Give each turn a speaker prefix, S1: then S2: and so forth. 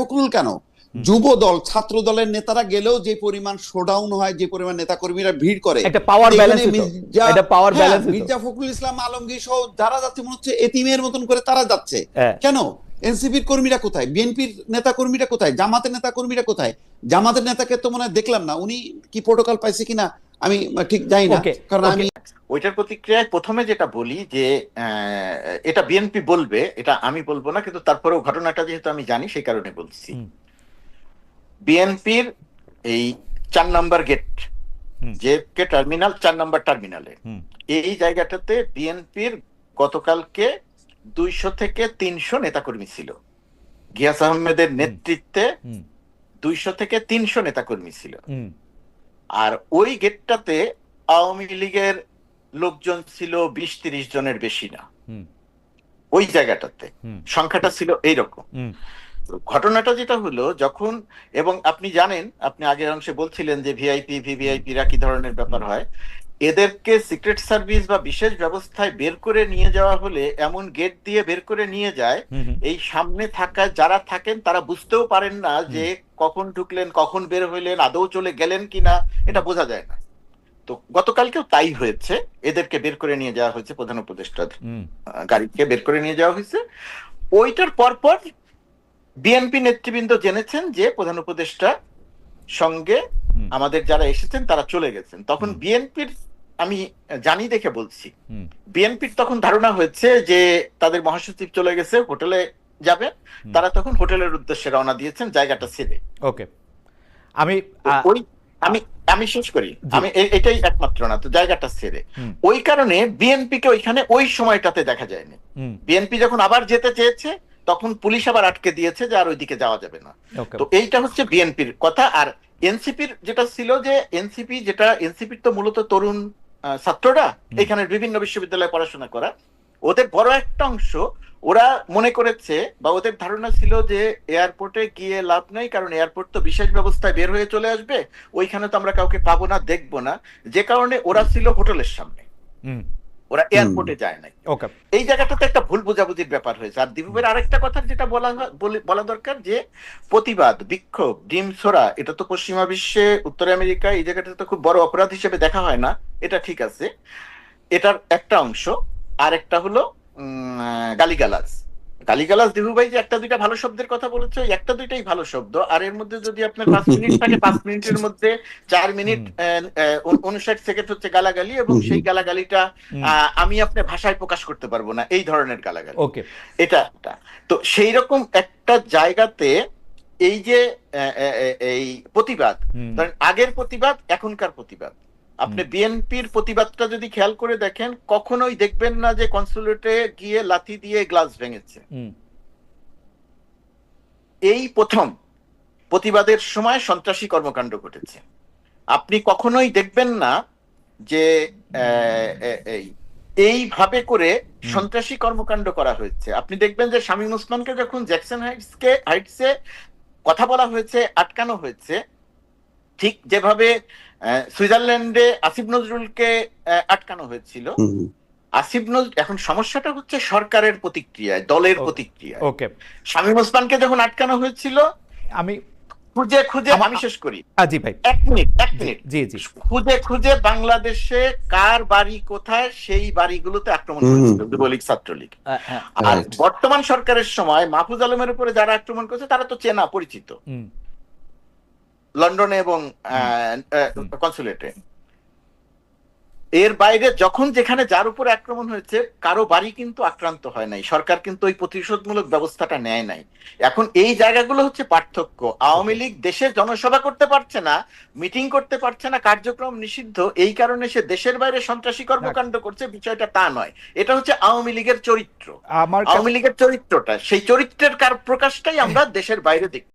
S1: ফখরুল কেন? যুব দল ছাত্র দলের নেতারা গেলেও যে পরিমাণ শোডাউন হয় যে পরিমাণ নেতাকর্মীরা ভিড় করে
S2: একটা হতো।
S1: মির্জা-
S2: একটা power
S1: হ্যাঁ, মির্জা ফখরুল ইসলাম আলমগীর সহ যারা যাচ্ছে মনে হচ্ছে এতিমের মতন করে তারা যাচ্ছে।
S2: হ্যাঁ।
S1: কেন? এনসিপির কর্মীরা কোথায়? বিএনপির নেতা কর্মীরা কোথায়? জামাতের নেতা কর্মীরা কোথায়? জামাতের নেতাকে তো মনে হয় দেখলাম না। উনি কি প্রোটোকল পাইছে কিনা আমি ঠিক জানি না কারণ আমি
S3: ওইটার প্রতিক্রিয়ায় প্রথমে যেটা বলি যে এটা বিএনপি বলবে এটা আমি বলব না কিন্তু তারপরেও ঘটনাটা যেহেতু আমি জানি সেই কারণে বলছি। বিএনপির এই চার নাম্বার গেট যে কে টার্মিনাল চার নাম্বার টার্মিনালে এই জায়গাটাতে বিএনপির গতকালকে দুইশো থেকে তিনশো নেতাকর্মী ছিল। গিয়াস আহমেদের নেতৃত্বে দুইশো থেকে তিনশো নেতাকর্মী ছিল। আর ওই গেটটাতে আওয়ামী লীগের লোকজন ছিল বিশ তিরিশ জনের বেশি না। ওই জায়গাটাতে। সংখ্যাটা ছিল এইরকম। ঘটনাটা যেটা হলো যখন এবং আপনি জানেন আপনি আগের অংশে বলছিলেন যে ভিআইপি ভিভিআইপিরা কি ধরনের ব্যাপার হয়। এদেরকে সিক্রেট সার্ভিস বা বিশেষ ব্যবস্থায় বের করে নিয়ে যাওয়া হলে এমন গেট দিয়ে বের করে নিয়ে যায় এই সামনে থাকা যারা থাকেন তারা বুঝতেও পারেন না যে কখন ঢুকলেন কখন বের হইলেন আদৌ চলে গেলেন কিনা এটা বোঝা যায় না। তো গতকালকেও তাই হয়েছে এদেরকে বের করে নিয়ে যাওয়া হয়েছে প্রধান উপদেষ্টার গাড়িকে বের করে নিয়ে যাওয়া হয়েছে। ওইটার পরপর বিএনপি নেতৃবৃন্দ জেনেছেন যে প্রধান উপদেষ্টা সঙ্গে আমাদের যারা এসেছেন তারা চলে গেছেন। তখন বিএনপির আমি জানি দেখে বলছি বিএনপির তখন ধারণা হয়েছে যে তাদের মহাসচিব চলে গেছে হোটেলে যাবে
S2: হুম।
S3: তারা তখন হোটেলের উদ্দেশ্যে রওনা দিয়েছেন জায়গাটা ছেড়ে
S2: ওকে। আমি
S3: ওই আমি আমি শেষ করি। আমি এটাই একমাত্র না তো জায়গাটা ছেড়ে ওই কারণে বিএনপি কে ওইখানে ওই সময়টাতে দেখা যায়নি। বিএনপি যখন আবার যেতে চেয়েছে তখন পুলিশ আবার আটকে দিয়েছে যে আর ওইদিকে যাওয়া যাবে না। তো এইটা হচ্ছে বিএনপির কথা আর এনসিপির যেটা ছিল যে এনসিপি যেটা এনসিপির তো মূলত তরুণ ছাত্ররা এখানে বিভিন্ন বিশ্ববিদ্যালয়ে পড়াশোনা করা ওদের বড় একটা অংশ ওরা মনে করেছে বা ওদের ধারণা ছিল যে এয়ারপোর্টে গিয়ে লাভ নাই কারণ এয়ারপোর্ট তো বিশেষ ব্যবস্থায় বের হয়ে চলে আসবে ওইখানে তো আমরা কাউকে পাবো না দেখব না। যে কারণে ওরা ছিল হোটেলের সামনে।
S2: হুম,
S3: ওরা এয়ারপোর্টে যায় নাই।
S2: ওকে।
S3: এই জায়গাটাতে একটা ভুল বোঝাবুঝির ব্যাপার হয়েছে। আর দিবুবের আরেকটা কথা যেটা বলা বলে- দরকার যে প্রতিবাদ বিক্ষোভ ডিম ছোড়া এটা তো পশ্চিমা বিশ্বে উত্তর আমেরিকা এই জায়গাটা তো খুব বড় অপরাধ হিসেবে দেখা হয় না এটা ঠিক আছে। এটার একটা অংশ। আর একটা হলো গালিগালাজ। গালিগালাজ দিবু ভাই যে একটা দুইটা ভালো শব্দের কথা বলেছে একটা দুইটাই ভালো শব্দ। আর এর মধ্যে যদি আপনার পাঁচ মিনিট থাকে পাঁচ মিনিটের মধ্যে চার মিনিট উনষাট সেকেন্ড হচ্ছে গালাগালি এবং সেই গালাগালিটা আহ, আমি আপনার ভাষায় প্রকাশ করতে পারব না এই ধরনের গালাগালি।
S2: ওকে।
S3: এটা একটা। তো সেই রকম একটা জায়গাতে এই যে এই প্রতিবাদ আগের প্রতিবাদ এখনকার প্রতিবাদ। আপনি বিএনপির প্রতিবাদটা যদি খেয়াল করে দেখেন কখনোই দেখবেন না যে কনসুলেটে গিয়ে লাথি দিয়ে গ্লাস ভেঙেছে। এই প্রথম প্রতিবাদের সময় সন্ত্রাসী কর্মকাণ্ড ঘটেছে। আপনি কখনোই দেখবেন না যে এইভাবে করে সন্ত্রাসী কর্মকাণ্ড করা হয়েছে। আপনি দেখবেন যে শামীম ওসমানকে যখন জ্যাকসন হাইটসকে হাইটসে কথা বলা হয়েছে আটকানো হয়েছে ঠিক যেভাবে আহ, সুইজারল্যান্ডে আসিফ নজরুলকে আটকানো হয়েছিল। আসিফ নজরুল এখন সমস্যাটা হচ্ছে সরকারের প্রতিক্রিয়ায় দলের
S2: প্রতিক্রিয়া
S3: প্রতিক্রিয়ায়।
S2: ওকে।
S3: শামীম ওসমানকে যখন আটকানো হয়েছিল
S2: আমি
S3: খুঁজে খুঁজে
S2: আমি
S3: শেষ করি।
S2: আ, জি ভাই।
S3: এক মিনিট এক মিনিট।
S2: জি জি।
S3: খুঁজে খুঁজে বাংলাদেশে কার বাড়ি কোথায় সেই বাড়িগুলোতে আক্রমণ। করেছিল যুবলীগ ছাত্রলীগ।
S2: হ্যাঁ,
S3: আর বর্তমান সরকারের সময় মাহফুজ আলমের উপরে যারা আক্রমণ করেছে তারা তো চেনা পরিচিত।
S2: হুম,
S3: লন্ডনে এবং কনসুলেটে। এর বাইরে যখন যেখানে যার উপর আক্রমণ হয়েছে কারও বাড়ি কিন্তু আক্রান্ত হয় নাই। সরকার কিন্তু ওই প্রতিশোধমূলক ব্যবস্থাটা নেয় নাই। এখন এই জায়গাগুলো হচ্ছে পার্থক্য। আওয়ামী লীগ দেশে জনসভা করতে পারছে না মিটিং করতে পারছে না কার্যক্রম নিষিদ্ধ। এই কারণে সে দেশের বাইরে সন্ত্রাসী কর্মকাণ্ড করছে বিষয়টা তা নয়। এটা হচ্ছে আওয়ামী লীগের চরিত্র। আওয়ামী লীগের চরিত্রটা সেই চরিত্রের কার প্রকাশটাই আমরা দেশের বাইরে দেখি।